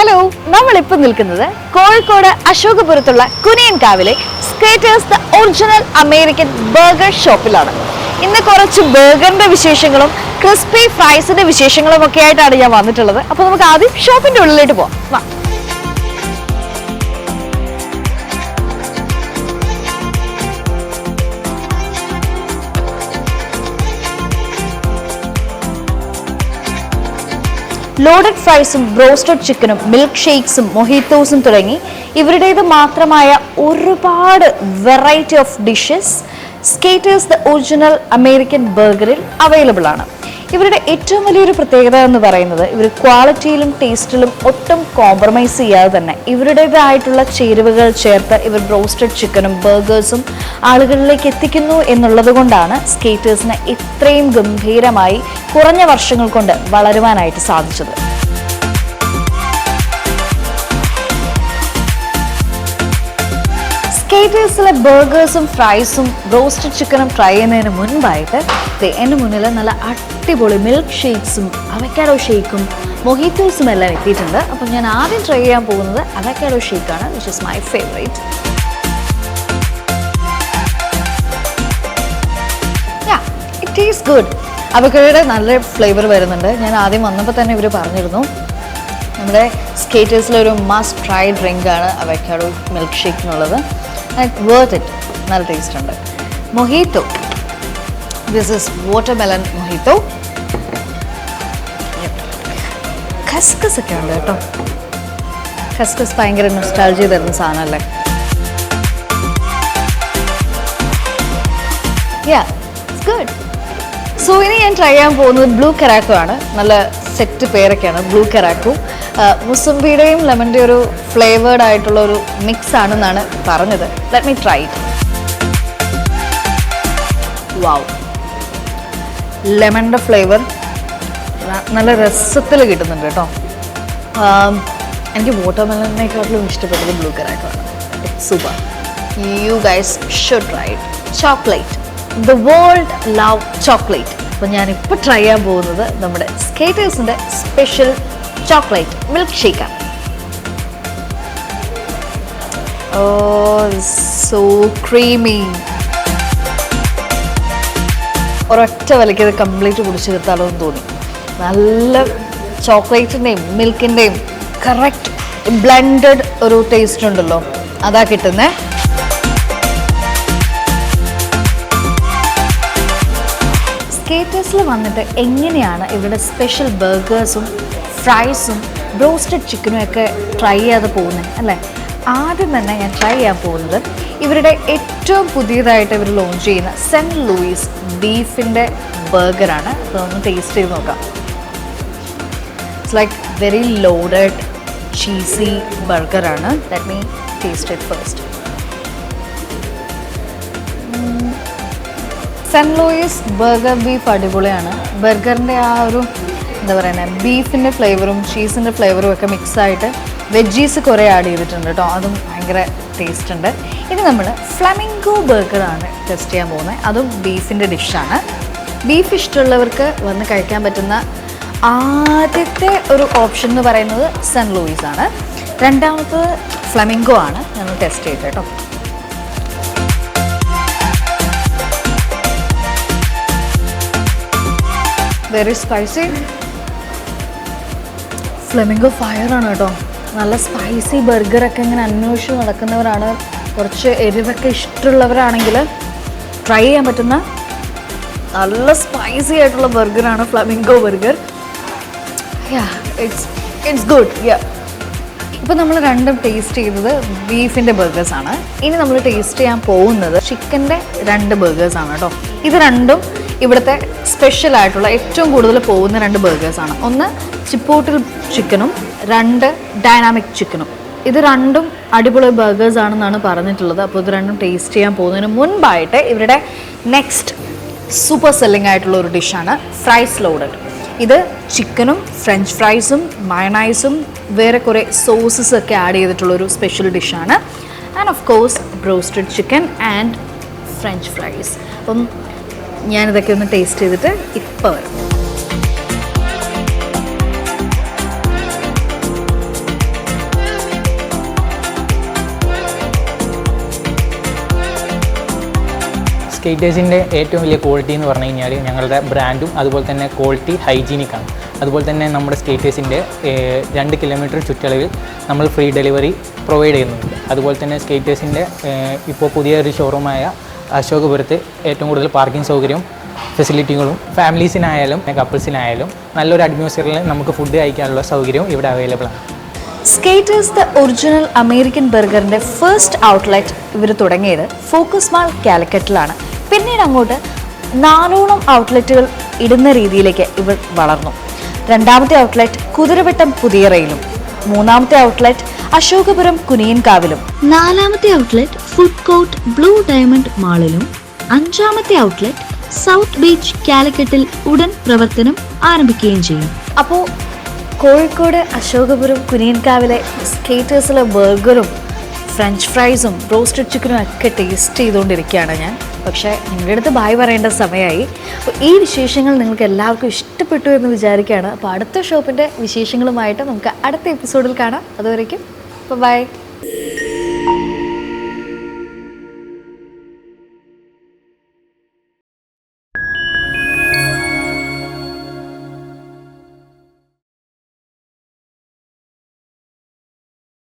നമ്മളിപ്പോൾ നിൽക്കുന്നത് കോഴിക്കോട് അശോകപുരത്തുള്ള കുനിയൻ കാവിലെ skaters the original American burger ഷോപ്പിലാണ് ഇന്ന് കുറച്ച് ബർഗറിന്റെ വിശേഷങ്ങളും ക്രിസ്പി ഫ്രൈസിന്റെ വിശേഷങ്ങളും ഒക്കെ ആയിട്ടാണ് ഞാൻ വന്നിട്ടുള്ളത്. അപ്പോൾ നമുക്ക് ആദ്യം ഷോപ്പിന്റെ ഉള്ളിലേക്ക് പോവാം. ലോഡഡ് ഫ്രൈസും ബ്രോസ്റ്റഡ് ചിക്കനും മിൽക്ക് ഷേക്സും മൊഹിത്തോസും തുടങ്ങി ഇവരുടേത് മാത്രമായ ഒരുപാട് variety of dishes skaters the original American ബർഗറിൽ available ആണ്. ഇവരുടെ ഏറ്റവും വലിയൊരു പ്രത്യേകത എന്ന് പറയുന്നത് ഇവർ ക്വാളിറ്റിയിലും ടേസ്റ്റിലും ഒട്ടും കോംപ്രമൈസ് ചെയ്യാതെ തന്നെ ഇവരുടേതായിട്ടുള്ള ചേരുവകൾ ചേർത്ത് ഇവർ ബ്രോസ്റ്റഡ് ചിക്കനും ബർഗേഴ്സും ആളുകളിലേക്ക് എത്തിക്കുന്നു എന്നുള്ളത് കൊണ്ടാണ് സ്കേറ്റേഴ്സിന് ഇത്രയും ഗംഭീരമായി കുറഞ്ഞ വർഷങ്ങൾ കൊണ്ട് വളരുവാനായിട്ട് സാധിച്ചത്. സ്കേറ്റേഴ്സിലെ ബർഗേഴ്സും ഫ്രൈസും റോസ്റ്റഡ് ചിക്കനും ട്രൈ ചെയ്യുന്നതിന് മുൻപായിട്ട് എന്റെ മുന്നിൽ നല്ല അടിപൊളി മിൽക്ക് ഷേക്സും അവക്കാഡോ ഷേക്കും മൊഹീറ്റോസും എല്ലാം എത്തിയിട്ടുണ്ട്. അപ്പം ഞാൻ ആദ്യം ട്രൈ ചെയ്യാൻ പോകുന്നത് avocado ഷേക്കാണ് which is my favourite it is good അവക്കാഡോയുടെ നല്ല ഫ്ലേവർ വരുന്നുണ്ട്. ഞാൻ ആദ്യം വന്നപ്പോൾ തന്നെ ഇവർ പറഞ്ഞിരുന്നു നമ്മുടെ സ്കേറ്റേഴ്സിലെ ഒരു മസ്റ്റ് ട്രൈ ഡ്രിങ്കാണ് അവക്കാഡോ മിൽക്ക് ഷേക്ക് എന്നുള്ളത്. വേർത്ത് ഇറ്റ് നല്ല ടേസ്റ്റ് ഉണ്ട്. Mojito this is watermelon mojito ഖസ്കസ് ഒക്കെ ഉണ്ട് കേട്ടോ. ഖസ്കസ് ഭയങ്കര നൊസ്റ്റാൾജി തരുന്ന സാധനമല്ലേ? യാ ഗുഡ് സോ ഇനി ഞാൻ ട്രൈ ചെയ്യാൻ പോകുന്നത് ബ്ലൂ കരാക്കോ ആണ്. നല്ല സെറ്റ് പേരൊക്കെയാണ് ബ്ലൂ കെറാക്കു. മുസംബിയുടെയും ലെമന്റെ ഒരു ഫ്ലേവേർഡ് ആയിട്ടുള്ള ഒരു മിക്സ് ആണെന്നാണ് പറഞ്ഞത്. Let me try it wow ലെമണിന്റെ flavour നല്ല രസത്തിൽ കിട്ടുന്നുണ്ട് കേട്ടോ. എനിക്ക് വാട്ടർമെലനേക്കാട്ടിലും ഇഷ്ടപ്പെട്ടത് ബ്ലൂ കെറാക്കോ ആണ്. Super you guys should try chocolate the world love chocolate അപ്പോൾ ഞാനിപ്പോൾ ട്രൈ ചെയ്യാൻ പോകുന്നത് നമ്മുടെ സ്കേറ്റേഴ്സിന്റെ സ്പെഷ്യൽ ചോക്ലേറ്റ് മിൽക്ക് ഷേക്കാണ് ഓ സോ ക്രീമി ഒരൊറ്റ വിലയ്ക്ക് ഇത് കംപ്ലീറ്റ് കുടിച്ചു തീർത്താലോ എന്ന് തോന്നി. നല്ല ചോക്ലേറ്റിന്റെയും മിൽക്കിന്റെയും കറക്റ്റ് ബ്ലെൻഡഡ് ഒരു ടേസ്റ്റ് ഉണ്ടല്ലോ. അതാ കിട്ടുന്നത് സ്കേറ്റേഴ്സിൽ വന്നിട്ട് എങ്ങനെയാണ് ഇവരുടെ സ്പെഷ്യൽ ബർഗേഴ്സും ഫ്രൈസും ബ്രോസ്റ്റഡ് ചിക്കനും ഒക്കെ ട്രൈ ചെയ്യാതെ പോകുന്നത് അല്ലേ? ആദ്യം തന്നെ ഞാൻ ട്രൈ ചെയ്യാൻ പോകുന്നത് ഇവരുടെ ഏറ്റവും പുതിയതായിട്ട് ഇവർ ലോഞ്ച് ചെയ്യുന്ന സെന്റ് ലൂയിസ് ബീഫിന്റെ ബർഗറാണ് ഒന്ന് ടേസ്റ്റ് ചെയ്ത് നോക്കാം. It's like very loaded cheesy ബർഗറാണ് let me taste it first Saint Louis burger beef അടിപൊളിയാണ്. ബർഗറിന്റെ ആ ഒരു എന്താ പറയുന്നത് ബീഫിന്റെ ഫ്ലേവറും ചീസിന്റെ ഫ്ലേവറും ഒക്കെ മിക്സ് ആയിട്ട് വെജീസ് കുറേ ആഡ് ചെയ്തിട്ടുണ്ട് കേട്ടോ അതും ഭയങ്കര ടേസ്റ്റ് ഉണ്ട്. ഇനി നമ്മൾ ഫ്ലമിംഗോ ബർഗറാണ് ടെസ്റ്റ് ചെയ്യാൻ പോകുന്നത് അതും ബീഫിന്റെ ഡിഷാണ് ബീഫ് ഇഷ്ടമുള്ളവർക്ക് വന്ന് കഴിക്കാൻ പറ്റുന്ന ആദ്യത്തെ ഒരു ഓപ്ഷൻ എന്ന് പറയുന്നത് സെന്റ് ലൂയിസ് ആണ്. രണ്ടാമത്തത് ഫ്ലമിംഗോ ആണ്. ഞങ്ങൾ ടെസ്റ്റ് ചെയ്തത് കേട്ടോ വെരി സ്പൈസി ഫ്ലെമിംഗോ ആണ് കേട്ടോ. നല്ല സ്പൈസി ബർഗറൊക്കെ ഇങ്ങനെ അന്വേഷിച്ച് നടക്കുന്നവരാണ്. കുറച്ച് എരിവൊക്കെ ഇഷ്ടമുള്ളവരാണെങ്കിൽ ട്രൈ ചെയ്യാൻ പറ്റുന്ന നല്ല സ്പൈസി ആയിട്ടുള്ള ബർഗറാണ് flamingo burger it's it's good yeah ഇപ്പോൾ നമ്മൾ രണ്ടും ടേസ്റ്റ് ചെയ്തത് ബീഫിന്റെ ബർഗേഴ്സാണ് ഇനി നമ്മൾ ടേസ്റ്റ് ചെയ്യാൻ പോകുന്നത് ചിക്കന്റെ രണ്ട് ബർഗേഴ്സാണ് കേട്ടോ. ഇത് രണ്ടും ഇവിടുത്തെ സ്പെഷ്യൽ ആയിട്ടുള്ള ഏറ്റവും കൂടുതൽ പോകുന്ന രണ്ട് ബർഗേഴ്സാണ് ഒന്ന് ചിപ്പോട്ടിൽ ചിക്കനും രണ്ട് ഡൈനാമിക് ചിക്കനും ഇത് രണ്ടും അടിപൊളി ബർഗേഴ്സ് ആണെന്നാണ് പറഞ്ഞിട്ടുള്ളത്. അപ്പോൾ ഇത് രണ്ടും ടേസ്റ്റ് ചെയ്യാൻ പോകുന്നതിന് മുൻപായിട്ട് ഇവരുടെ നെക്സ്റ്റ് സൂപ്പർ സെല്ലിംഗ് ആയിട്ടുള്ള ഒരു ഡിഷാണ് ഫ്രൈസ് ലോഡഡ് ഇത് ചിക്കനും ഫ്രഞ്ച് ഫ്രൈസും മയണൈസും വേറെ കുറേ സോസസ് ഒക്കെ ആഡ് ചെയ്തിട്ടുള്ള ഒരു സ്പെഷ്യൽ ഡിഷാണ് and of course broasted chicken and French fries അപ്പം ഞാനിതൊക്കെ ഒന്ന് ടേസ്റ്റ് ചെയ്തിട്ട് ഇപ്പോൾ വരും. സ്കേറ്റേഴ്സിന്റെ ഏറ്റവും വലിയ ക്വാളിറ്റി എന്ന് പറഞ്ഞു കഴിഞ്ഞാൽ ഞങ്ങളുടെ ബ്രാൻഡും അതുപോലെ തന്നെ ക്വാളിറ്റി ഹൈജീനിക് ആണ്. അതുപോലെ തന്നെ നമ്മുടെ സ്കേറ്റേഴ്സിന്റെ രണ്ട് കിലോമീറ്റർ ചുറ്റളവിൽ നമ്മൾ ഫ്രീ ഡെലിവറി പ്രൊവൈഡ് ചെയ്യുന്നുണ്ട്. അതുപോലെ തന്നെ സ്കേറ്റേഴ്സിന്റെ ഇപ്പോൾ പുതിയൊരു ഷോറൂമായ അശോകപുരത്ത് ഏറ്റവും കൂടുതൽ പാർക്കിംഗ് സൗകര്യവും ഫെസിലിറ്റികളും ഫാമിലീസിനായാലും കപ്പിൾസിനായാലും നല്ലൊരു അറ്റ്മോസ്ഫിയറിൽ നമുക്ക് ഫുഡ് കഴിക്കാനുള്ള സൗകര്യവും ഇവിടെ അവൈലബിൾ ആണ്. സ്കേറ്റേഴ്സ് ദ ഒറിജിനൽ അമേരിക്കൻ ബർഗറിന്റെ ഫസ്റ്റ് ഔട്ട്ലെറ്റ് ഇവർ തുടങ്ങിയത് ഫോക്കസ് മാൾ കാലിക്കറ്റിലാണ്. പിന്നീട് അങ്ങോട്ട് നാലോളം ഔട്ട്ലെറ്റുകൾ ഇടുന്ന രീതിയിലേക്ക് ഇവർ വളർന്നു. രണ്ടാമത്തെ ഔട്ട്ലെറ്റ് കുതിരവട്ടം പുതിയറയിലും മൂന്നാമത്തെ ഔട്ട്ലെറ്റ് അശോകപുരം കുനിയൻകാവിലും. നാലാമത്തെ outlet food court blue diamond മാളിലും അഞ്ചാമത്തെ ഔട്ട്ലെറ്റ് സൗത്ത് ബീച്ച് കാലിക്കറ്റിൽ ഉടൻ പ്രവർത്തനം ആരംഭിക്കുകയും ചെയ്യും. അപ്പോൾ കോഴിക്കോട് അശോകപുരം കുനിയൻകാവിലെ സ്കേറ്റേഴ്സിലെ ബർഗറും ഫ്രഞ്ച് ഫ്രൈസും റോസ്റ്റഡ് ചിക്കനും ഒക്കെ ടേസ്റ്റ് ചെയ്തുകൊണ്ടിരിക്കുകയാണ് ഞാൻ. പക്ഷേ നിങ്ങളുടെ അടുത്ത് ബായ് പറയേണ്ട സമയമായി. അപ്പോൾ ഈ വിശേഷങ്ങൾ നിങ്ങൾക്ക് എല്ലാവർക്കും ഇഷ്ടപ്പെട്ടു എന്ന് വിചാരിക്കുകയാണ്. അപ്പോൾ അടുത്ത ഷോപ്പിന്റെ വിശേഷങ്ങളുമായിട്ട് നമുക്ക് അടുത്ത എപ്പിസോഡിൽ കാണാം. അതുവരേക്കും അപ്പോൾ ബൈ